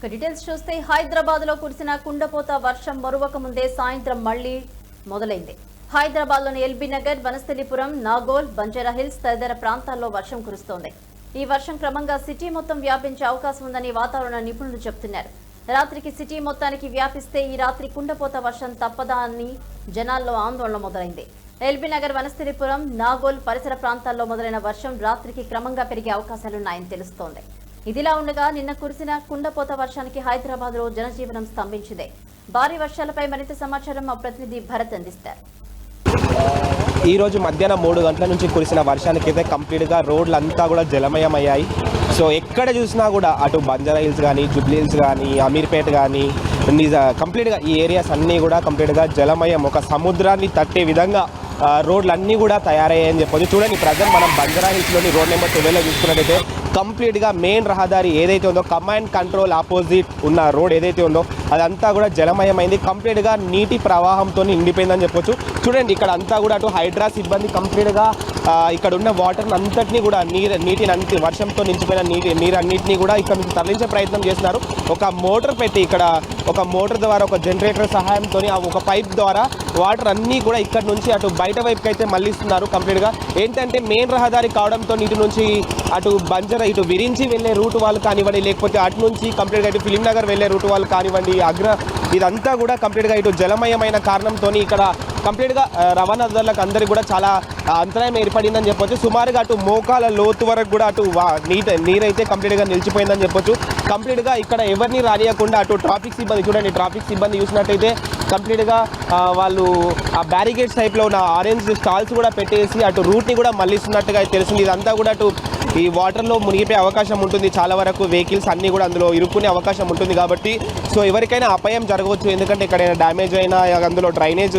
Details చూస్తే హైదరాబాద్లో కురిసిన కుండపోత వర్షం మరువక ముందే సాయంత్రం మళ్ళీ మొదలైంది. హైదరాబాద్లోని ఎల్బీ నగర్ వనస్థలిపురం నాగోల్ బంజారా హిల్స్ తదితర ప్రాంతాల్లో వర్షం కురుస్తోంది. ఈ వర్షం క్రమంగా సిటీ మొత్తం వ్యాపించే అవకాశం ఉందని వాతావరణ నిపుణులు చెబుతున్నారు రాత్రికి సిటీ మొత్తానికి వ్యాపిస్తే ఈ రాత్రి కుండపోత వర్షం తప్పదా అని జనాల్లో ఆందోళన మొదలైంది. ఎల్బీ నగర్ వనస్థలిపురం నాగోల్ పరిసర ప్రాంతాల్లో మొదలైన వర్షం రాత్రికి క్రమంగా పెరిగే అవకాశాలున్నాయని తెలుస్తోంది. ఇదిలా ఉండగా నిన్న కురిసిన కుండపోత వర్షానికి హైదరాబాద్లో జనజీవనం స్తంభించింది. భారీ వర్షాలపై మరింత సమాచారం మా ప్రతినిధి భరత్ అందిస్తారు. ఈ రోజు మధ్యాహ్నం మూడు గంటల నుంచి కురిసిన వర్షానికి అయితే కంప్లీట్గా రోడ్లు అంతా కూడా జలమయమయ్యాయి. సో ఎక్కడ చూసినా కూడా అటు బంజారా హిల్స్ కానీ జుబ్లీ హిల్స్ కానీ అమీర్పేట్ కానీ నిజ కంప్లీట్గా ఈ ఏరియాస్ అన్నీ కూడా కంప్లీట్గా జలమయం. ఒక సముద్రాన్ని తట్టే విధంగా రోడ్లు అన్నీ కూడా తయారయ్యాయని చెప్పొచ్చు. చూడండి ప్రజెంట్ మనం బంజారా హిల్స్లోని రోడ్ నెంబర్ ట్వెల్వ్లో చూసుకున్నట్టయితే కంప్లీట్గా మెయిన్ రహదారి ఏదైతే ఉందో కమాండ్ కంట్రోల్ ఆపోజిట్ ఉన్న రోడ్ ఏదైతే ఉందో అదంతా కూడా జలమయమైంది. కంప్లీట్గా నీటి ప్రవాహంతో నిండిపోయిందని చెప్పొచ్చు. చూడండి ఇక్కడ అంతా కూడా అటు హైడ్రా సిబ్బంది కంప్లీట్గా ఇక్కడ ఉన్న వాటర్ అంతటినీ కూడా నీరు నీటిని అంతి వర్షంతో నిలిచిపోయిన నీటి నీరు అన్నింటినీ కూడా ఇక్కడ నుంచి తరలించే ప్రయత్నం చేస్తున్నారు. ఒక మోటార్ పెట్టి ఇక్కడ ఒక మోటార్ ద్వారా ఒక జనరేటర్ సహాయంతో ఒక పైప్ ద్వారా వాటర్ అన్నీ కూడా ఇక్కడ నుంచి అటు బయట వైపుకి అయితే మళ్ళిస్తున్నారు కంప్లీట్గా ఏంటంటే మెయిన్ రహదారి కావడంతో ఇటు నుంచి అటు బంజర ఇటు విరించి వెళ్ళే రూట్ వాళ్ళు కానివ్వండి లేకపోతే అటు నుంచి కంప్లీట్గా ఇటు ఫిలిం నగర్ వెళ్ళే రూట్ వాళ్ళు కానివ్వండి అగ్ర ఇదంతా కూడా కంప్లీట్గా ఇటు జలమయమైన కారణంతో ఇక్కడ కంప్లీట్గా రవాణా రవాణాదారులకు అందరికీ కూడా చాలా అంతరాయం ఏర్పడిందని చెప్పొచ్చు. సుమారుగా అటు మోకాల లోతు వరకు కూడా అటు వా నీట నీరైతే కంప్లీట్గా నిలిచిపోయిందని చెప్పొచ్చు. కంప్లీట్గా ఇక్కడ ఎవరిని రానియకుండా అటు ట్రాఫిక్ సిబ్బంది చూడండి ట్రాఫిక్ సిబ్బంది చూసినట్టయితే కంప్లీట్గా వాళ్ళు ఆ బ్యారికేడ్స్ టైప్లో ఉన్న ఆరెంజ్ స్టాల్స్ కూడా పెట్టేసి అటు రూట్ని కూడా మళ్ళీస్తున్నట్టుగా తెలిసింది ఇదంతా కూడా అటు ఈ వాటర్లో మునిగిపోయే అవకాశం ఉంటుంది. చాలా వరకు వెహికల్స్ అన్నీ కూడా అందులో ఇరుక్కునే అవకాశం ఉంటుంది కాబట్టి సో ఎవరికైనా అపాయం జరగవచ్చు. ఎందుకంటే ఎక్కడైనా డ్యామేజ్ అయినా అందులో డ్రైనేజ్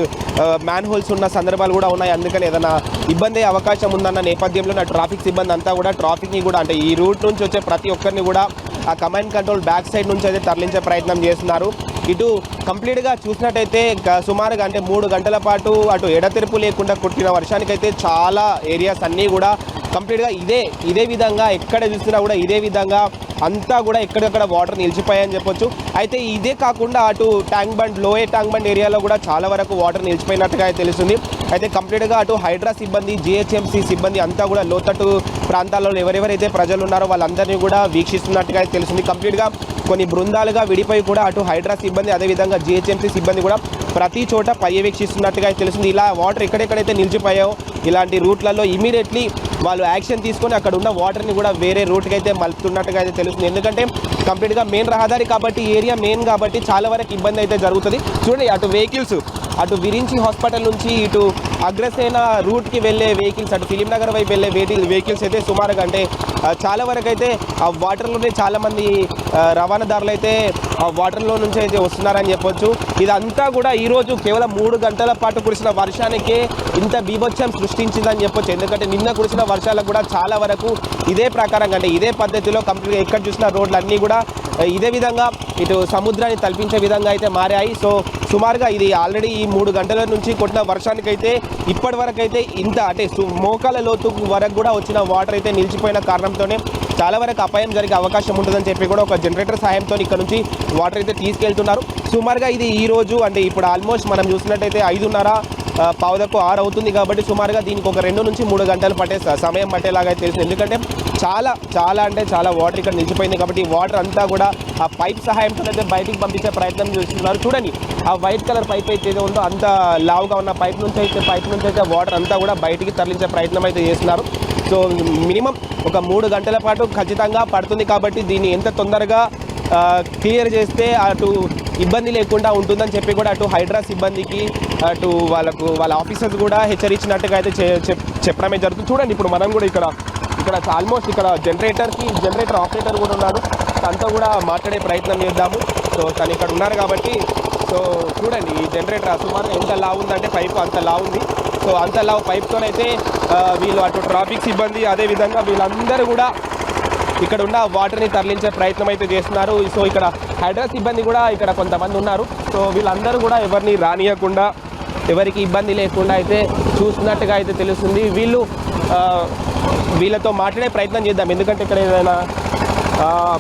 మ్యాన్ హోల్స్ ఉన్న సందర్భాలు కూడా ఉన్నాయి. అందుకని ఏదైనా ఇబ్బంది అవకాశం ఉందన్న నేపథ్యంలో నా ట్రాఫిక్ సిబ్బంది అంతా కూడా ట్రాఫిక్ని కూడా అంటే ఈ రూట్ నుంచి వచ్చే ప్రతి ఒక్కరిని కూడా ఆ కమాండ్ కంట్రోల్ బ్యాక్ సైడ్ నుంచి అయితే తరలించే ప్రయత్నం చేస్తున్నారు. ఇటు కంప్లీట్గా చూసినట్టయితే సుమారుగా అంటే మూడు గంటల పాటు అటు ఎడతెరుపు లేకుండా కుట్టిన వర్షానికైతే చాలా ఏరియాస్ అన్నీ కూడా కంప్లీట్గా ఇదే ఇదే విధంగా ఎక్కడ చూసినా కూడా ఇదే విధంగా అంతా కూడా ఎక్కడెక్కడ వాటర్ నిలిచిపోయాయని చెప్పొచ్చు. అయితే ఇదే కాకుండా అటు ట్యాంక్ బండ్ లోయే ట్యాంక్ బండ్ ఏరియాలో కూడా చాలా వరకు వాటర్ నిలిచిపోయినట్టుగా అయితే తెలుస్తుంది. అయితే కంప్లీట్గా అటు హైడ్రా సిబ్బంది జిహెచ్ఎంసీ సిబ్బంది అంతా కూడా లోతట్టు ప్రాంతాల్లో ఎవరెవరైతే ప్రజలు ఉన్నారో వాళ్ళందరినీ కూడా వీక్షిస్తున్నట్టుగా అయితే తెలుస్తుంది. కంప్లీట్గా కొన్ని బృందాలుగా విడిపోయి కూడా అటు హైడ్రా సిబ్బంది అదేవిధంగా జిహెచ్ఎంసీ సిబ్బంది కూడా ప్రతి చోట పర్యవేక్షిస్తున్నట్టుగా అయితే తెలుస్తుంది. ఇలా వాటర్ ఎక్కడెక్కడైతే నిలిచిపోయాయో ఇలాంటి రూట్లలో ఇమీడియట్లీ వాళ్ళు యాక్షన్ తీసుకొని అక్కడ ఉన్న వాటర్ని కూడా వేరే రూట్కి అయితే మలుపుతున్నట్టుగా అయితే తెలుస్తుంది. ఎందుకంటే కంప్లీట్గా మెయిన్ రహదారి కాబట్టి ఏరియా మెయిన్ కాబట్టి చాలా వరకు ఇబ్బంది అయితే జరుగుతుంది. చూడండి అటు వెహికల్స్ అటు విరించి హాస్పిటల్ నుంచి ఇటు అగ్రసేన రూట్కి వెళ్ళే వెహికల్స్ అటు ఫిలిం నగర్ వైపు వెళ్ళే వెహికల్ వెహికల్స్ అయితే సుమారుగా అంటే చాలా వరకు అయితే ఆ వాటర్లోనే చాలామంది రవాణాదారులు అయితే వాటర్లో నుంచి అయితే వస్తున్నారని చెప్పొచ్చు. ఇదంతా కూడా ఈరోజు కేవలం మూడు గంటల పాటు కురిసిన వర్షానికే ఇంత బీభత్సం సృష్టించిందని చెప్పొచ్చు. ఎందుకంటే నిన్న కురిసిన వర్షాలకు కూడా చాలా వరకు ఇదే ప్రకారంగా అంటే ఇదే పద్ధతిలో కంప్లీట్గా ఎక్కడ చూసిన రోడ్లు అన్నీ కూడా ఇదే విధంగా ఇటు సముద్రాన్ని తలపించే విధంగా అయితే మారాయి. సో సుమారుగా ఇది ఆల్రెడీ ఈ మూడు గంటల నుంచి కొట్టిన వర్షానికైతే ఇప్పటి వరకు అయితే ఇంత అంటే సు- మోకాల లోతు వరకు కూడా వచ్చిన వాటర్ అయితే నిలిచిపోయిన కారణంతోనే చాలా వరకు అపాయం జరిగే అవకాశం ఉంటుందని చెప్పి కూడా ఒక జనరేటర్ సాయంతో ఇక్కడ నుంచి వాటర్ అయితే తీసుకెళ్తున్నారు. సుమారుగా ఇది ఈ రోజు అంటే ఇప్పుడు ఆల్మోస్ట్ మనం చూసినట్టయితే ఐదున్నర పావుదకు ఆరు అవుతుంది కాబట్టి సుమారుగా దీనికి ఒక రెండు నుంచి మూడు గంటలు పట్టే సమయం పట్టేలాగా అయితే ఎందుకంటే చాలా చాలా అంటే చాలా వాటర్ ఇక్కడ నిలిచిపోయింది కాబట్టి వాటర్ అంతా కూడా ఆ పైప్ సహాయంతో అయితే బయటికి పంపించే ప్రయత్నం చేస్తున్నారు. చూడండి ఆ వైట్ కలర్ పైప్ అయితే ఏదో ఉందో అంత లావుగా ఉన్న పైప్ నుంచి అయితే పైప్ నుంచి అయితే వాటర్ అంతా కూడా బయటికి తరలించే ప్రయత్నం అయితే చేస్తున్నారు. సో మినిమం ఒక మూడు గంటల పాటు ఖచ్చితంగా పడుతుంది కాబట్టి దీన్ని ఎంత తొందరగా క్లియర్ చేస్తే అటు ఇబ్బంది లేకుండా ఉంటుందని చెప్పి కూడా అటు హైడ్రా సిబ్బందికి అటు వాళ్ళకు వాళ్ళ ఆఫీసర్స్ కూడా హెచ్చరించినట్టుగా అయితే చె- చెప్- చెప్పడమే జరుగుతుంది. చూడండి ఇప్పుడు మనం కూడా ఇక్కడ ఇక్కడ ఆల్మోస్ట్ ఇక్కడ జనరేటర్కి జనరేటర్ ఆపరేటర్ కూడా ఉన్నారు. తనతో కూడా మాట్లాడే ప్రయత్నం చేద్దాము. సో తను ఇక్కడ ఉన్నారు కాబట్టి సో చూడండి ఈ జనరేటర్ సుమారు ఎంత లావు ఉందంటే పైపు అంత లావు ఉంది. సో అంత లావు పైప్తోనైతే వీళ్ళు అటు ట్రాఫిక్ సిబ్బంది అదేవిధంగా వీళ్ళందరూ కూడా ఇక్కడ ఉన్న వాటర్ని తరలించే ప్రయత్నం అయితే చేస్తున్నారు. సో ఇక్కడ హైడ్రా సిబ్బంది కూడా ఇక్కడ కొంతమంది ఉన్నారు. సో వీళ్ళందరూ కూడా ఎవరిని రానియకుండా ఎవరికి ఇబ్బంది లేకుండా అయితే చూస్తున్నట్టుగా అయితే తెలుస్తుంది. వీళ్ళు వీళ్ళతో మాట్లాడే ప్రయత్నం చేద్దాం. ఎందుకంటే ఇక్కడ ఏదైనా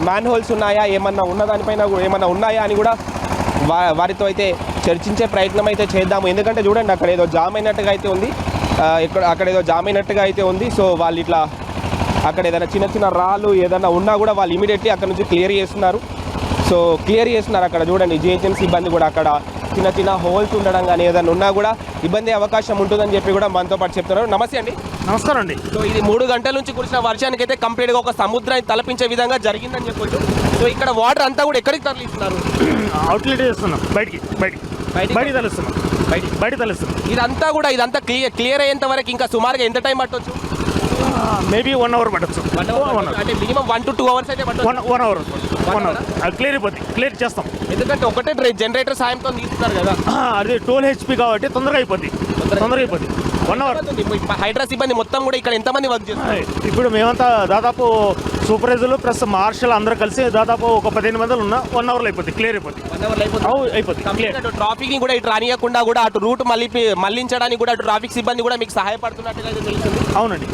మ్యాన్ హోల్స్ ఉన్నాయా? ఏమన్నా ఉన్న దానిపైన కూడా- ఏమన్నా ఉన్నాయా అని కూడా వారితో అయితే చర్చించే ప్రయత్నం అయితే చేద్దాము. ఎందుకంటే చూడండి అక్కడ ఏదో జామ్ అయినట్టుగా అయితే ఉంది. ఇక్కడ అక్కడ ఏదో జామ్ అయినట్టుగా అయితే ఉంది. సో వాళ్ళు ఇట్లా అక్కడ ఏదైనా చిన్న చిన్న రాళ్ళు ఏదైనా ఉన్నా కూడా వాళ్ళు ఇమీడియట్లీ అక్కడ నుంచి క్లియర్ చేస్తున్నారు. సో క్లియర్ చేస్తున్నారు అక్కడ చూడండి. జిహెచ్ఎం సిబ్బంది కూడా అక్కడ చిన్న చిన్న హోల్స్ ఉండడం కానీ ఏదైనా ఉన్నా కూడా ఇబ్బంది అవకాశం ఉంటుందని చెప్పి కూడా మనతో పాటు చెప్తున్నారు. నమస్తే అండి. నమస్కారం అండి. సో ఇది మూడు గంటల నుంచి కురిసిన వర్షానికి అయితే కంప్లీట్గా ఒక సముద్రాన్ని తలపించే విధంగా జరిగిందని చెప్పొచ్చు. సో ఇక్కడ వాటర్ అంతా కూడా ఎక్కడికి తరలిస్తున్నారు? అవుట్లెట్ చేస్తున్నాం. బయటికి బయటికి. బయటికి తలుస్తున్నాం. బయటికి. బయట తలుస్తున్నాం. ఇదంతా కూడా ఇదంతా క్లియర్ క్లియర్ అయ్యేంత వరకు ఇంకా సుమారుగా ఎంత టైం పట్టొచ్చు? మేబీ వన్ అవర్ పట్టచ్చు. అంటే minimum one to two hours అయితే one one hour one hour అది క్లియర్ అయిపోద్ది. క్లియర్ చేస్తాం. ఎందుకంటే ఒకటే జనరేటర్ సాయంతో తీస్తున్నారు కదా. అది ట్వెల్వ్ హెచ్పి కాబట్టి తొందరగా అయిపోద్ది. తొందరగా అయిపోద్ది. వన్ అవర్ హైడ్రా సిబ్బంది మొత్తం కూడా ఇక్కడ ఎంతమంది వర్క్ చేస్తారు? ఇప్పుడు మేమంతా దాదాపు సూపర్వైజర్లు ప్లస్ మార్షల్ అందరూ కలిసి దాదాపు ఒక పదిహేను మందిలు ఉన్నా వన్ అవర్లో అయిపోద్ది క్లియర్ క్లియర్ అటు ట్రాఫిక్ని కూడా ఇటు రానియకుండా కూడా అటు రూట్ మళ్ళీ మళ్ళించడానికి కూడా అటు ట్రాఫిక్ సిబ్బంది కూడా మీకు సహాయపడుతున్నట్టుగా తెలుస్తుంది. అవునండి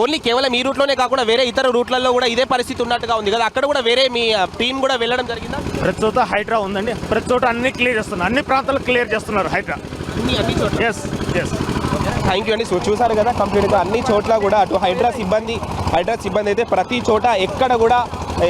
ఓన్లీ కేవలం ఈ రూట్లోనే కాకుండా వేరే ఇతర రూట్లలో కూడా ఇదే పరిస్థితి ఉన్నట్టుగా ఉంది కదా. అక్కడ కూడా వేరే మీ టీం కూడా వెళ్ళడం జరిగిందా? ప్రతి చోట హైడ్రా ఉందండి. ప్రతి చోట అన్ని క్లియర్ చేస్తున్నారు. అన్ని ప్రాంతాలు క్లియర్ చేస్తున్నారు Hydraa. Yes yes thank you అండి. సో చూసారు కదా కంప్లీట్గా అన్ని చోట్ల కూడా అటు హైడ్రా సిబ్బంది హైడ్రా సిబ్బంది అయితే ప్రతి చోట ఎక్కడ కూడా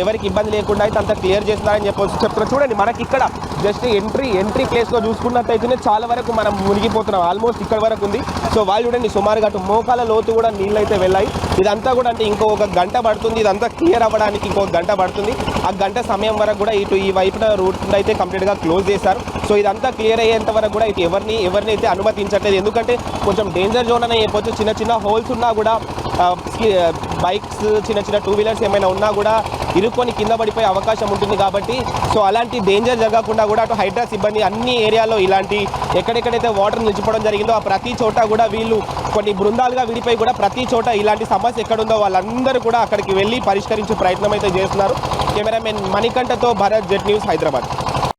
ఎవరికి ఇబ్బంది లేకుండా అయితే అంత క్లియర్ చేస్తున్నారని చెప్పొచ్చు. చెప్తున్నారు చూడండి మనకి ఇక్కడ జస్ట్ ఎంట్రీ ఎంట్రీ ప్లేస్లో చూసుకున్నట్టయితేనే చాలా వరకు మనం మునిగిపోతున్నాం. ఆల్మోస్ట్ ఇక్కడ వరకు ఉంది. సో వాళ్ళు చూడండి సుమారుగా అటు మోకాల లోతు కూడా నీళ్ళు అయితే వెళ్ళాయి. ఇదంతా కూడా అంటే ఇంకో ఒక గంట పడుతుంది. ఇదంతా క్లియర్ అవ్వడానికి ఇంకో గంట పడుతుంది. ఆ గంట సమయం వరకు కూడా ఇటు ఈ వైపున రూట్ అయితే కంప్లీట్గా క్లోజ్ చేశారు. సో ఇదంతా క్లియర్ అయ్యేంత వరకు కూడా ఇటు ఎవరిని ఎవరిని అయితే అనుమతించట్లేదు. ఎందుకంటే కొంచెం డేంజర్ జోన్ అనే చెప్పొచ్చు. చిన్న చిన్న హోల్స్ ఉన్నా కూడా బైక్స్ చిన్న చిన్న టూ వీలర్స్ ఏమైనా ఉన్నా కూడా ఇరుక్కొని కింద పడిపోయే అవకాశం ఉంటుంది కాబట్టి సో అలాంటి డేంజర్ జరగకుండా కూడా అటు హైడ్రా సిబ్బంది అన్ని ఏరియాలో ఇలాంటి ఎక్కడెక్కడైతే వాటర్ నిలిచిపోవడం జరిగిందో ఆ ప్రతి చోట కూడా వీళ్ళు కొన్ని బృందాలుగా విడిపోయి కూడా ప్రతి చోట ఇలాంటి సమస్య ఎక్కడుందో వాళ్ళందరూ కూడా అక్కడికి వెళ్ళి పరిష్కరించే ప్రయత్నం అయితే చేస్తున్నారు. కెమెరామెన్ మణికంఠతో భారత్ జెట్ న్యూస్ హైదరాబాద్.